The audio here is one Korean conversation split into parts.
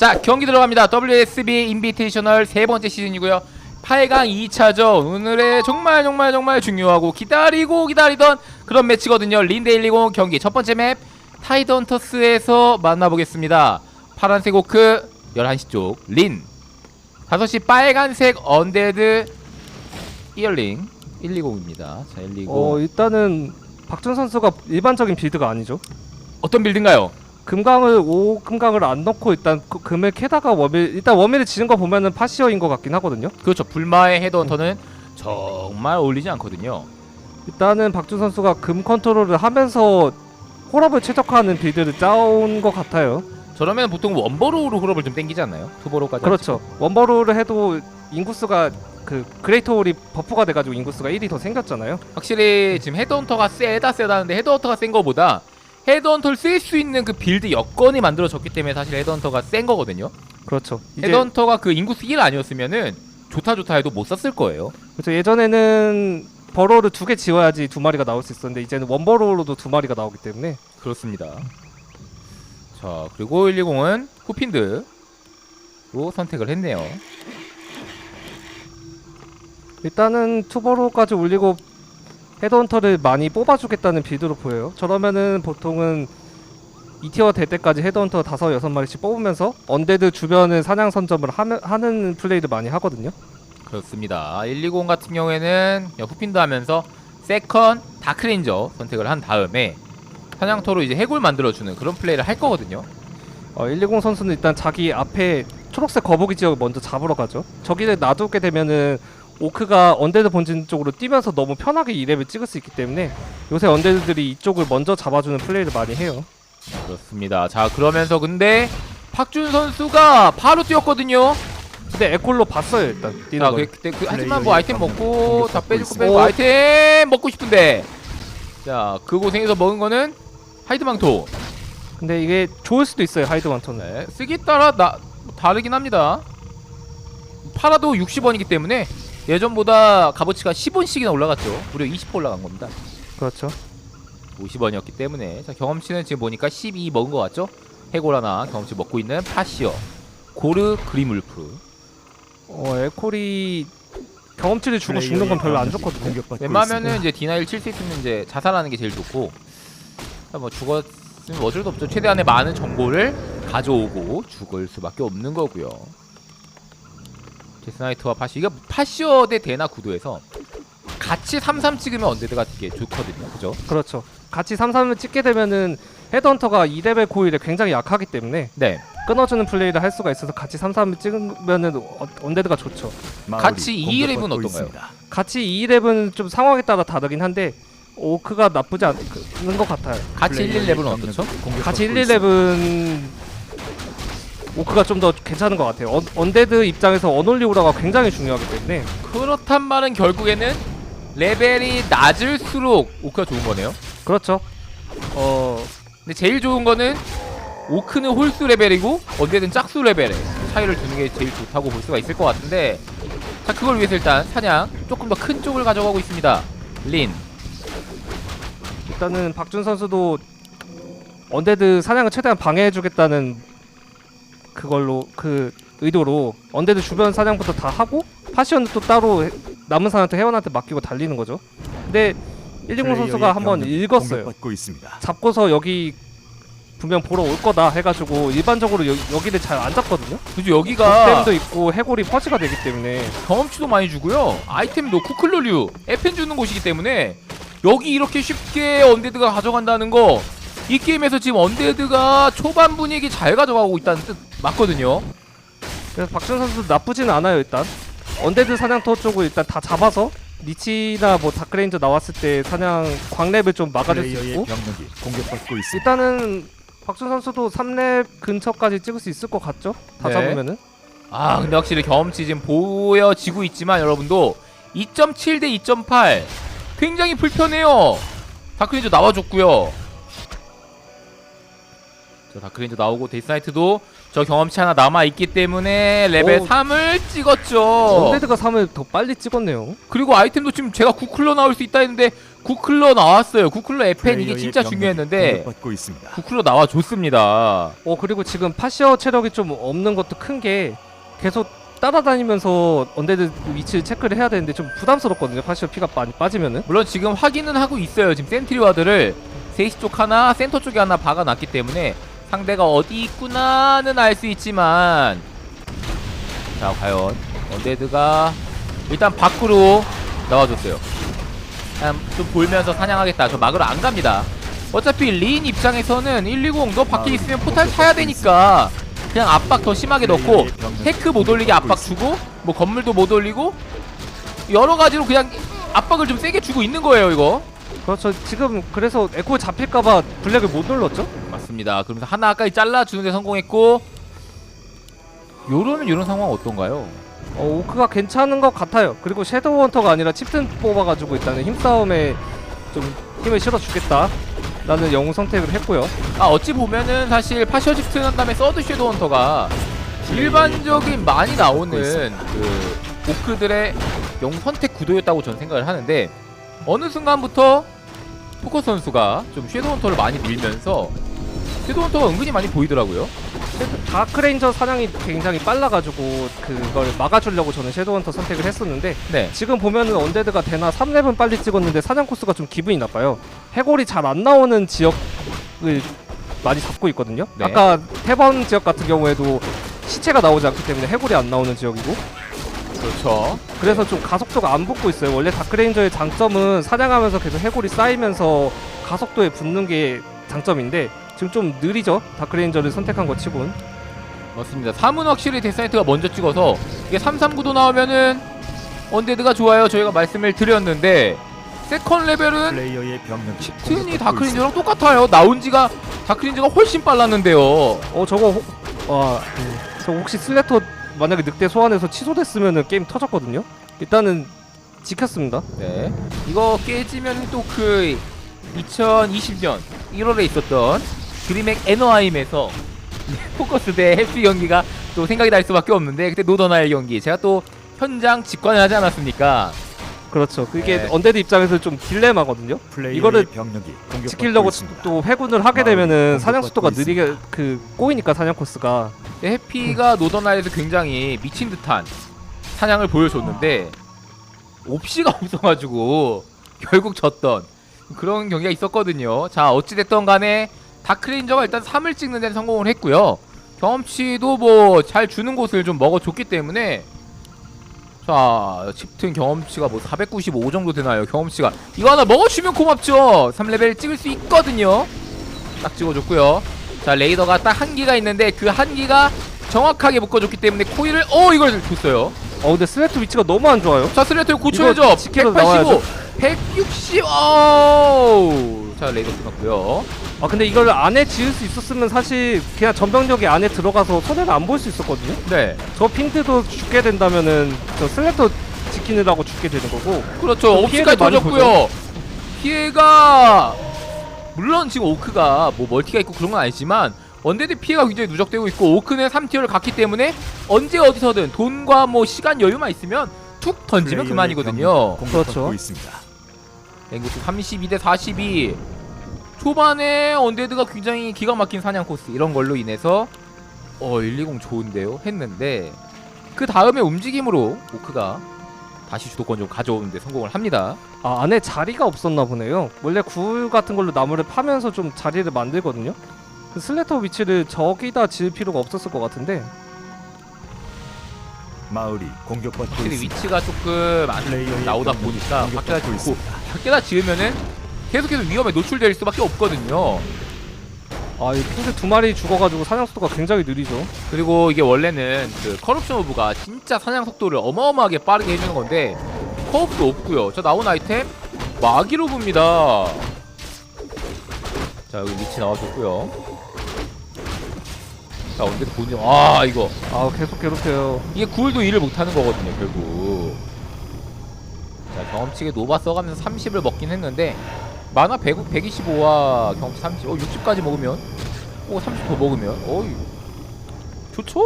자 경기 들어갑니다. WSB 인비테이셔널 세 번째 시즌이고요. 8강 2차전 오늘의 정말 정말 정말 중요하고 기다리고 기다리던 그런 매치거든요. 린데 120 경기 첫 번째 맵 타이던터스에서 만나보겠습니다. 파란색 오크 11시 쪽 린 5시 빨간색 언데드 이얼링 120입니다. 자 120. 어 일단은 박준 선수가 일반적인 빌드가 아니죠. 어떤 빌드인가요? 금강을 오 금강을 안 넣고 일단 그- 금을 캐다가 워밀 일단 워밀을 지는 거 보면은 파시어인 것 같긴 하거든요. 그렇죠. 불마의 헤드헌터는 정말 어울리지 않거든요. 일단은 박준 선수가 금 컨트롤을 하면서 홀업을 최적화하는 빌드를 짜온 것 같아요. 저러면 보통 원버로우로 홀업을 좀 땡기지 않나요? 투버로우까지 그렇죠. 원버로를 해도 인구수가 그 그레이트 홀이 버프가 돼가지고 인구수가 1이 더 생겼잖아요. 확실히 지금 헤드헌터가 세다 세다는데 헤드헌터가 센 거보다 헤드헌터를 쓸 수 있는 그 빌드 여건이 만들어졌기 때문에 사실 헤드헌터가 센 거거든요. 그렇죠. 이제 헤드헌터가 그 인구수 1 아니었으면은 좋다 좋다 해도 못 썼을 거예요. 그렇죠. 예전에는 버로를 두 개 지워야지 두 마리가 나올 수 있었는데 이제는 원버로로도 두 마리가 나오기 때문에 그렇습니다. 자 그리고 120은 후핀드로 선택을 했네요. 일단은 투버로까지 올리고 헤드헌터를 많이 뽑아주겠다는 빌드로 보여요. 저러면은 보통은 2티어 될 때까지 헤드헌터 다섯 여섯 마리씩 뽑으면서 언데드 주변을 사냥 선점을 하는 플레이를 많이 하거든요. 그렇습니다. 120 같은 경우에는 후핀드 하면서 세컨 다크레인저 선택을 한 다음에 사냥터로 이제 해골 만들어주는 그런 플레이를 할 거거든요. 어, 120 선수는 일단 자기 앞에 초록색 거북이 지역을 먼저 잡으러 가죠. 저기를 놔두게 되면은 오크가 언데드 본진 쪽으로 뛰면서 너무 편하게 2렙을 찍을 수 있기 때문에 요새 언데드들이 이쪽을 먼저 잡아주는 플레이를 많이 해요. 그렇습니다. 자 그러면서 근데 박준 선수가 바로 뛰었거든요. 근데 에콜로 봤어요 일단 뛰는 자 걸. 그, 그때 그, 하지만 뭐 아이템 먹고 다 빼주고 있습니다. 빼고 어. 아이템 먹고 싶은데 자 그 고생해서 먹은 거는 하이드망토. 근데 이게 좋을 수도 있어요 하이드 완턴은. 네, 쓰기 따라 나 다르긴 합니다. 팔아도 60원이기 때문에 예전보다 값어치가 10원씩이나 올라갔죠. 무려 20% 올라간 겁니다. 그렇죠. 50원이었기 때문에 자 경험치는 지금 보니까 12 먹은 것 같죠? 해골 하나 경험치 먹고 있는 파시어 고르 그리물프 어 에콜이 경험치를 주고 죽는 건 별로 안 좋거든요. 웬만하면은 이제 디나일 칠 수 있으면 이제 자살하는 게 제일 좋고 자, 뭐 죽었으면 어쩔 수 없죠 최대한의 많은 정보를 가져오고 죽을 수밖에 없는 거고요 데스나이트와 파시 이게 파시어 대 데나 구도에서 같이 3-3 찍으면 언데드가 되게 좋거든요 그죠? 그렇죠. 같이 3-3을 찍게 되면은 헤드헌터가 2레벨 고일에 굉장히 약하기 때문에 네 끊어주는 플레이를 할 수가 있어서 같이 3-3을 찍으면은 어- 언데드가 좋죠. 같이 2렙은 어떤가요? 같이 2렙은 좀 상황에 따라 다르긴 한데 오크가 나쁘지 않은 것 같아요. 같이 1, 1렙은 어떻죠? 같이 1, 1렙은 오크가 좀 더 괜찮은 것 같아요. 언, 언데드 입장에서 어놀리오라가 굉장히 중요하기 때문에 그렇단 말은 결국에는 레벨이 낮을수록 오크가 좋은 거네요. 그렇죠. 어 근데 제일 좋은 거는 오크는 홀수 레벨이고 언제든 짝수 레벨에 차이를 두는 게 제일 좋다고 볼 수가 있을 것 같은데 자 그걸 위해서 일단 사냥 조금 더 큰 쪽을 가져가고 있습니다. 린 일단은 박준 선수도 언데드 사냥을 최대한 방해해주겠다는 그걸로 그 의도로 언데드 주변 사냥부터 다 하고 파시언은 또 따로 해- 남은 사람한테 회원한테 맡기고 달리는 거죠. 근데 120 선수가 한번 읽었어요. 받고 있습니다. 잡고서 여기 분명 보러 올 거다 해가지고 일반적으로 여, 여기를 잘 안 잡거든요. 그죠 여기가 댐도 있고 해골이 퍼지가 되기 때문에 경험치도 많이 주고요 아이템도 쿠클로류 에펜 주는 곳이기 때문에 여기 이렇게 쉽게 언데드가 가져간다는 거 이 게임에서 지금 언데드가 초반 분위기 잘 가져가고 있다는 뜻 맞거든요. 그래서 박준 선수 나쁘진 않아요 일단 언데드 사냥터 쪽을 일단 다 잡아서 리치나 뭐 다크레인저 나왔을 때 사냥 광랩을 좀 막아줄 수 있고 병력이 공격받고 있습니다. 일단은 박준 선수도 3렙 근처까지 찍을 수 있을 것 같죠? 다 네. 잡으면은 아 근데 확실히 경험치 지금 보여지고 있지만 여러분도 2.7 대 2.8 굉장히 불편해요 다크니저 나와줬고요 저 다크레인저 나오고 데이사이트도 저 경험치 하나 남아 있기 때문에 레벨 오. 3을 찍었죠. 언데드가 3을 더 빨리 찍었네요. 그리고 아이템도 지금 제가 구클러 나올 수 있다 했는데 구클러 나왔어요. 구클러 에펜 이게 진짜 중요했는데 받고 있습니다. 구클러 나와 줬습니다. 어 그리고 지금 파시어 체력이 좀 없는 것도 큰 게 계속 따라다니면서 언데드 위치를 체크를 해야 되는데 좀 부담스럽거든요. 파시어 피가 많이 빠지면은. 물론 지금 확인은 하고 있어요. 지금 센트리 와드를 3시 쪽 하나, 센터 쪽에 하나 박아놨기 때문에 상대가 어디 있구나는 알 수 있지만 자 과연 언데드가 일단 밖으로 나와줬어요. 그냥 좀 돌면서 사냥하겠다. 저 막으로 안 갑니다. 어차피 리인 입장에서는 120 너 밖에 있으면 포탈 타야 되니까 그냥 압박 더 심하게 넣고 테크 못 올리게 압박 주고 뭐 건물도 못 올리고 여러 가지로 그냥 압박을 좀 세게 주고 있는 거예요 이거 그렇죠. 지금 그래서 에코 잡힐까봐 블랙을 못 눌렀죠. 맞습니다 그러면서 하나까지 잘라주는데 성공했고 요런은 요런 상황 어떤가요? 어, 오크가 괜찮은 것 같아요. 그리고 섀도우 헌터가 아니라 칩튼 뽑아가지고 일단은 힘싸움에 좀 힘을 실어주겠다. 라는 영웅 선택을 했고요. 아 어찌 보면은 사실 파셔 집튼 한 다음에 서드 섀도우 헌터가 일반적인 많이 나오는 그 오크들의 영 선택 구도였다고 저는 생각을 하는데 어느 순간부터 포커 선수가 좀 섀도우 헌터를 많이 밀면서 섀도우 헌터가 은근히 많이 보이더라고요 다크레인저 사냥이 굉장히 빨라가지고 그걸 막아주려고 저는 섀도우 헌터 선택을 했었는데 네 지금 보면은 언데드가 대나 3렙은 빨리 찍었는데 사냥 코스가 좀 기분이 나빠요. 해골이 잘 안 나오는 지역을 많이 잡고 있거든요. 네. 아까 태번 지역 같은 경우에도 시체가 나오지 않기 때문에 해골이 안 나오는 지역이고 그렇죠 그래서 좀 가속도가 안 붙고 있어요. 원래 다크레인저의 장점은 사냥하면서 계속 해골이 쌓이면서 가속도에 붙는 게 장점인데 지금 좀 느리죠. 다크레인저를 선택한 것 치곤. 맞습니다. 3은 확실히 데스나이트가 먼저 찍어서 이게 339도 나오면은 언데드가 좋아요. 저희가 말씀을 드렸는데 세컨 레벨은 플레이어의 병력이 튼이 공격받고 다크린저랑 똑같아요. 나온 지가 다크린저가 훨씬 빨랐는데요. 어 저거 혹, 와, 음, 저 혹시 슬래터 만약에 늑대 소환해서 취소됐으면은 게임 터졌거든요. 일단은 지켰습니다. 네. 이거 깨지면 또 그 2020년 1월에 있었던 드림액 애너하임에서 포커스 대 해피 경기가 또 생각이 날 수밖에 없는데 그때 노더나일 경기 제가 또 현장 직관을 하지 않았습니까? 그렇죠. 그게 네. 언데드 입장에서 좀 딜레마거든요. 이거를 병력이 지키려고. 또 회군을 하게 되면은 공격받고 사냥 속도가 느리게. 그 꼬이니까 사냥 코스가 근데 해피가 노더나일에서 굉장히 미친 듯한 사냥을 보여줬는데 옵시가 없어가지고 결국 졌던 그런 경기가 있었거든요. 자 어찌됐던 간에 다크레인저가 일단 3을 찍는 데는 성공을 했고요. 경험치도 뭐 잘 주는 곳을 좀 먹어줬기 때문에 자 칩튼 경험치가 뭐 495 정도 되나요? 경험치가 이거 하나 먹어주면 고맙죠. 3레벨 찍을 수 있거든요. 딱 찍어줬고요. 자 레이더가 딱 한 기가 있는데 그 한 기가 정확하게 묶어줬기 때문에 코일을 어 이걸 줬어요. 어 근데 슬래트 위치가 너무 안 좋아요. 자 슬래트 고쳐야죠. 이거 지키러 185, 나와야죠. 160. 오. 자 레이더 끊었고요. 아 근데 이걸 안에 지을 수 있었으면 사실 그냥 전병력이 안에 들어가서 손해를 안 볼 수 있었거든요. 네, 저 핑드도 죽게 된다면은 저 슬래터 지키느라고 죽게 되는 거고 그렇죠. 많이 터졌고요. 피해가 물론 지금 오크가 뭐 멀티가 있고 그런 건 아니지만 언데드 피해가 굉장히 누적되고 있고 오크는 3티어를 갔기 때문에 언제 어디서든 돈과 뭐 시간 여유만 있으면 툭 던지면 그만이거든요. 그렇죠. 있습니다. 앵구스 32대 42 초반에 언데드가 굉장히 기가 막힌 사냥 코스 이런 걸로 인해서 어 120 좋은데요 했는데 그 다음에 움직임으로 오크가 다시 주도권 좀 가져오는데 성공을 합니다 아 안에 자리가 없었나 보네요. 원래 굴 같은 걸로 나무를 파면서 좀 자리를 만들거든요. 그 슬래터 위치를 저기다 지을 필요가 없었을 것 같은데 마을이 공격받고 확실히 있습니다. 위치가 조금 안 나오다 보니까 짓고 있습니다. 밖에다 지으면은 계속해서 위험에 노출될 수밖에 없거든요 아 이 핑드 두 마리 죽어가지고 사냥 속도가 굉장히 느리죠. 그리고 이게 원래는 그 커럽션 오브가 진짜 사냥 속도를 어마어마하게 빠르게 해주는 건데 커브도 없고요. 저 나온 아이템 마기로브입니다. 자 여기 위치 나와줬고요. 자 언제도 보는 아 이거 아 계속 괴롭혀요. 이게 구울도 일을 못하는 거거든요 결국. 자 경험치게 노바 써가면서 30을 먹긴 했는데 만화 100, 125와 경험치 30, 어 60까지 먹으면 오 30 더 먹으면 어이 좋죠?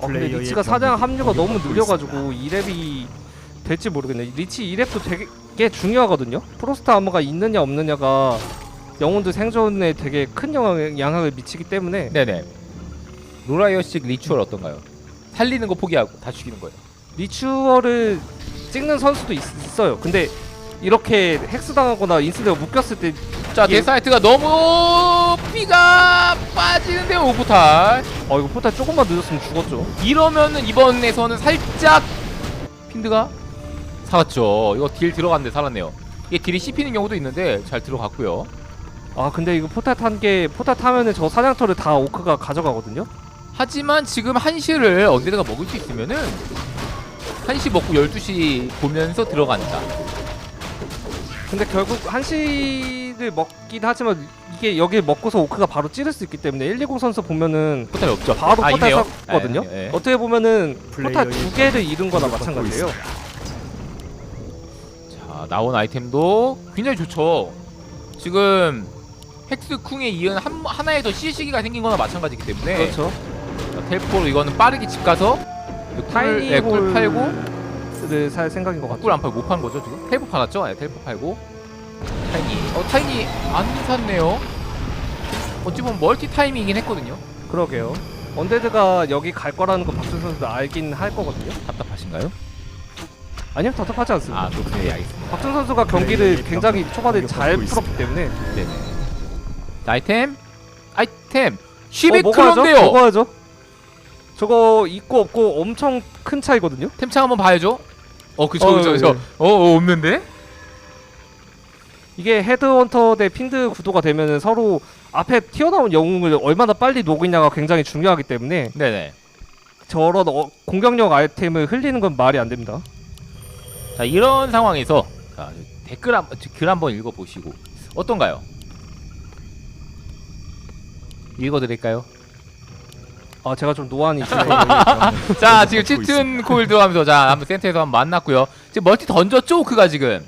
어, 근데 리치가 경력이 합류가 너무 느려가지고 2랩이 될지 모르겠네. 리치 2랩도 되게 중요하거든요. 프로스트 아머가 있느냐 없느냐가 영혼들 생존에 되게 큰 영향, 영향을 미치기 때문에 네네 로라이어식 리추얼 어떤가요? 살리는 거 포기하고 다 죽이는 거예요 리추얼을 찍는 선수도 있, 어요. 근데 이렇게 헥스 당하거나 인스드가 묶였을 때 자 이게- 데사이트가 너무 피가 빠지는데 오구탈. 어 이거 포탈 조금만 늦었으면 죽었죠. 이러면은 이번에서는 살짝 핀드가 살았죠. 이거 딜 들어갔는데 살았네요. 이게 딜이 씹히는 경우도 있는데 잘 들어갔고요. 아 근데 이거 포탈 탄 게 포탈 타면은 저 사냥터를 다 오크가 가져가거든요. 하지만 지금 1시를 언제든가 먹을 수 있으면은 1시 먹고 12시 보면서 들어간다 근데 결국 한시를 먹긴 하지만 이게 여기 먹고서 오크가 바로 찌를 수 있기 때문에 120 선수 보면은 포탈이 없죠 바로 아, 포탈 있네요. 샀거든요. 예, 예. 어떻게 보면은 포탈 두 개를 잃은 거나 마찬가지예요. 자 나온 아이템도 굉장히 좋죠 지금 헥스 쿵에 이은 한, 하나의 더 C 시기가 생긴 거나 마찬가지이기 때문에 그렇죠. 자, 텔포로 이거는 빠르게 집 가서 타이니 꿀, 예, 꿀 팔고 를살 생각인 것 같죠. 꿀안 팔고 못 파는 거죠 지금? 텔포 팔았죠? 네, 텔포 팔고 타이니 어 타이니 안 샀네요 어찌 보면 멀티 타이밍이긴 했거든요 그러게요. 언데드가 여기 갈 거라는 거 박준 선수도 알긴 할 거거든요. 답답하신가요? 아니요, 답답하지 않습니다. 아 그렇군요 예, 알겠습니다 박준 선수가 경기를 네, 굉장히 초반에 잘 공격받고 풀었기 때문에 네네 자, 아이템 아이템 어, 쉬비 먹어야죠. 크런데요 먹어야죠. 저거 있고 없고 엄청 큰 차이거든요. 템창 한번 봐야죠 어 그쵸 어, 그쵸 예, 그쵸 예. 어, 어 없는데? 이게 헤드헌터 대 핀드 구도가 되면은 서로 앞에 튀어나온 영웅을 얼마나 빨리 녹이냐가 굉장히 중요하기 때문에 네네 저런 어, 공격력 아이템을 흘리는 건 말이 안 됩니다. 자 이런 상황에서 자, 댓글 한, 글 한번 읽어보시고 어떤가요? 읽어드릴까요? 아 제가 좀 노안이 있어요. 자 지금 치튼 코일 들어가면서 자 한번 센터에서 한번 만났고요 지금 멀티 던졌죠 오크가 지금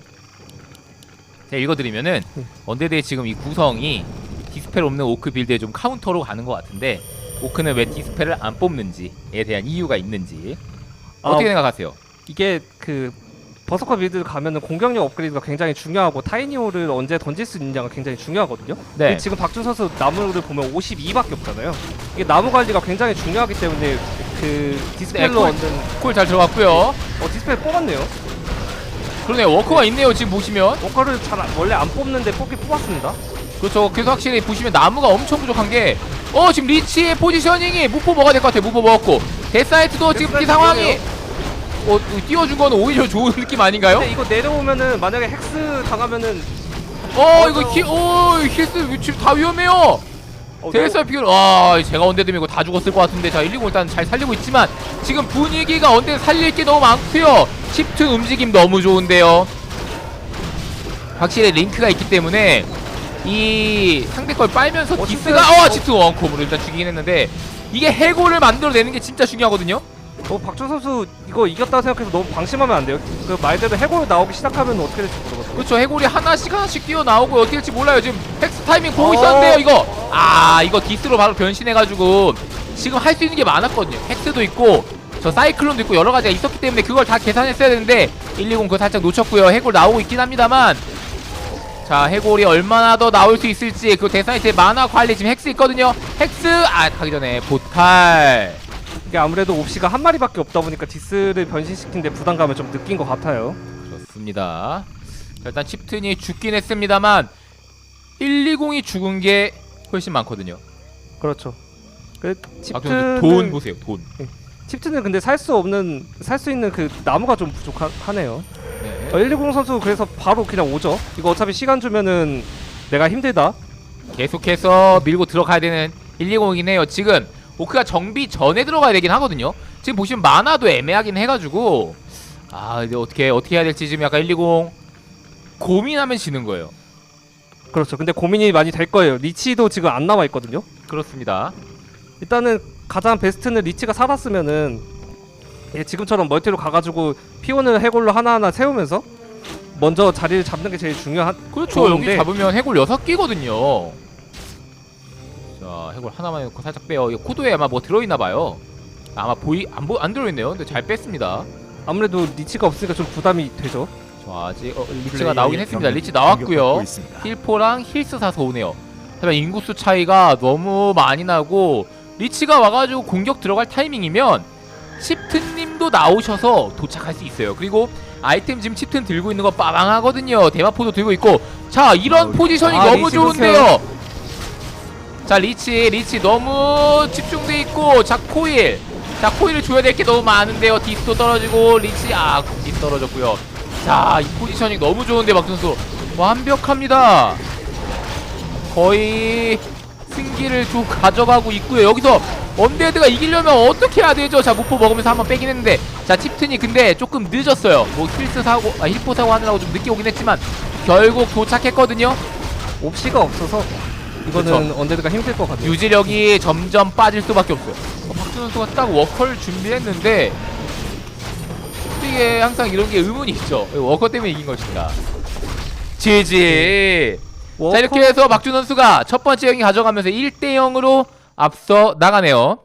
제가 읽어드리면은 언데드의 지금 이 구성이 디스펠 없는 오크 빌드에 좀 카운터로 가는 것 같은데 오크는 왜 디스펠을 안 뽑는지에 대한 이유가 있는지 어떻게 아, 생각하세요? 이게 그 버서커 빌드 가면은 공격력 업그레이드가 굉장히 중요하고 타이니오를 언제 던질 수 있느냐가 굉장히 중요하거든요. 네 근데 지금 박준 선수 나무를 보면 52밖에 없잖아요. 이게 나무 관리가 굉장히 중요하기 때문에 그 디스펠로 네, 얻는 콜잘 들어갔고요 어 디스펠 뽑았네요. 그러네 워커가 있네요 지금 보시면 워커를 잘 안- 원래 안 뽑는데 뽑기 뽑았습니다. 그렇죠. 그래서 확실히 보시면 나무가 엄청 부족한 게, 어 지금 리치의 포지셔닝이 무포 먹어야 될 것 같아요. 무포 먹었고 데사이트도 지금 이 데사이트 상황이 어 띄워준 거는 오히려 좋은 느낌 아닌가요? 근데 이거 내려오면은 만약에 헥스 당하면은 어 어, 이거 저- 힐, 어 힐스 위치 다 위험해요. 어, 데사이트 피글, 와 제가 언데드면 이거 다 죽었을 것 같은데 자 120 일단 잘 살리고 있지만 지금 분위기가 언데드 살릴 게 너무 많고요. 칩튼 움직임 너무 좋은데요. 확실히 링크가 있기 때문에 이 상대 걸 빨면서 어, 디스가 칩튼, 어 어. 칩트 원콤으로 일단 죽이긴 했는데 이게 해골을 만들어내는 게 진짜 중요하거든요. 어, 박준 선수 이거 이겼다 생각해서 너무 방심하면 안 돼요. 그 말대로 해골 나오기 시작하면 어떻게 될지 모르거든요. 그렇죠 해골이 하나씩 하나씩 뛰어 나오고 어떻게 될지 몰라요. 지금 텍스 타이밍 보고 어. 있었는데요. 이거 아 이거 디스로 바로 변신해가지고 지금 할 수 있는 게 많았거든요. 텍스도 있고 저 사이클론도 있고 여러 가지가 있었기 때문에 그걸 다 계산했어야 되는데 120 그거 살짝 놓쳤고요. 해골 나오고 있긴 합니다만 자 해골이 얼마나 더 나올 수 있을지 그 대사이트의 만화 관리 지금 헥스 있거든요. 헥스 아 가기 전에 보탈 이게 아무래도 옵시가 한 마리밖에 없다 보니까 디스를 변신시키는데 부담감을 좀 느낀 것 같아요. 그렇습니다. 자, 일단 칩튼이 죽긴 했습니다만 120이 죽은 게 훨씬 많거든요. 그렇죠. 그 아, 돈 보세요. 돈. 칩트는 근데 살 수 없는 살 수 있는 그 나무가 좀 부족하네요. 네. 어, 120 선수 그래서 바로 그냥 오죠. 이거 어차피 시간 주면은 내가 힘들다. 계속해서 밀고 들어가야 되는 120이긴 해요. 지금 오크가 정비 전에 들어가야 되긴 하거든요. 지금 보시면 만화도 애매하긴 해가지고 아 이제 어떻게 어떻게 해야 될지 지금 약간 120 고민하면 지는 거예요. 그렇죠. 근데 고민이 많이 될 거예요. 리치도 지금 안 나와 있거든요. 그렇습니다. 일단은 가장 베스트는 리치가 살았으면은 예, 지금처럼 멀티로 가가지고 피오는 해골로 하나하나 세우면서 먼저 자리를 잡는 게 제일 중요한 그렇죠. 여기 잡으면 해골 6끼거든요. 자 해골 하나만 해놓고 살짝 빼요. 이거 코도에 아마 뭐 들어있나 봐요. 아마 보이 안, 보, 안 들어있네요. 근데 잘 뺐습니다. 아무래도 리치가 없으니까 좀 부담이 되죠. 자 아직 어, 리치가 나오긴 했습니다. 리치 나왔고요. 힐포랑 힐스 사서 오네요. 하지만 인구수 차이가 너무 많이 나고 리치가 와가지고 공격 들어갈 타이밍이면 칩튼님도 나오셔서 도착할 수 있어요. 그리고 아이템 지금 칩튼 들고 있는 거 빠방하거든요. 대마포도 들고 있고. 자 이런 포지션이 아, 너무 리치 좋은데요 자 리치 리치 너무 집중돼 있고 자 코일. 자 코일을 줘야 될 게 너무 많은데요. 디스도 떨어지고 리치 아 공기 떨어졌고요. 자 이 포지셔닝 너무 좋은데 박선수. 완벽합니다. 거의 승기를 좀 가져가고 있고요. 여기서 언데드가 이기려면 어떻게 해야 되죠? 자 무포 먹으면서 한번 빼긴 했는데. 자 tip튼이 근데 조금 늦었어요. 뭐 힐스 사고 아 힐포 사고 하느라고 좀 늦게 오긴 했지만 결국 도착했거든요. 옵시가 없어서 이거는 언데드가 힘들 것 같아요. 유지력이 점점 빠질 수밖에 없어요. 어, 박준 선수가 딱 워커를 준비했는데 이게 항상 이런 게 의문이 있죠. 워커 때문에 이긴 것인가. 지지. 자 이렇게 해서 박준 선수가 첫 번째 경기 가져가면서 1대 0으로 앞서 나가네요.